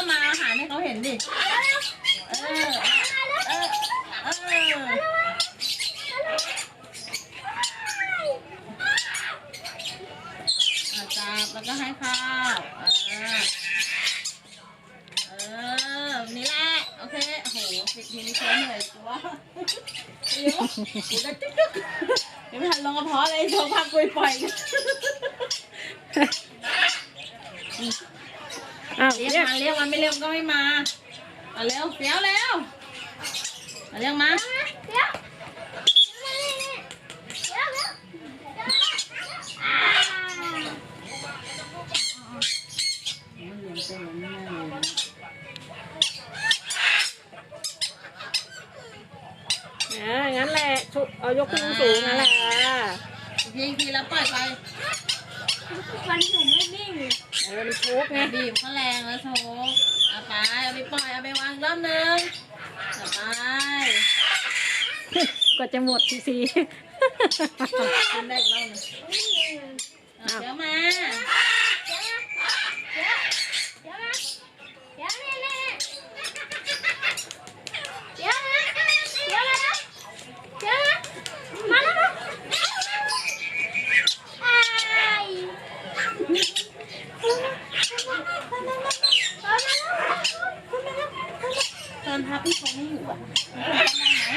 ก็มาอาหารให้เขาเห็นดิ เออ เออ เออ อาจับแล้วก็ให้ข้าวเออ เออ นี่แหละ โอเค โอ้โหสิบทีนี้เช้เหนื่อยตัวเดี๋ยวเดี๋ยวจุ๊กจุ๊กเดี๋ยวไม่ทันลงกระเพาะเลยโชว์พักกุยปล่อย อ้าวเรียกเรียกมาเรียกมันไม่เรียกก็ไม่มาเอาเร็วเสียวเร็วเอาเรียกมามันเรียนเป็นเหมือนแม่เลยเอองั้นแหละชุเอายกขึ้นสูงๆนั่นแหละอีกทีอีกทีแล้วปล่อยไป วันหนูไม่นิ่งเออมันชุกไงบีบเขาแรงแล้วโชกเอาไปเอาไปปล่อยเอาไปวางอีกรอบหนึงเอาไปก็จะหมดทีซี กินได้อีกรอบหนึงเอาเดี๋ยวมา เดี๋ยวนะเดี๋ยวนะเดี๋ยวนะเดี๋ยวนะเดี๋ยวนะมาแล้วนะไอ้ ตอนทับพี่คงไม่อยู่อะได้ได้ไหม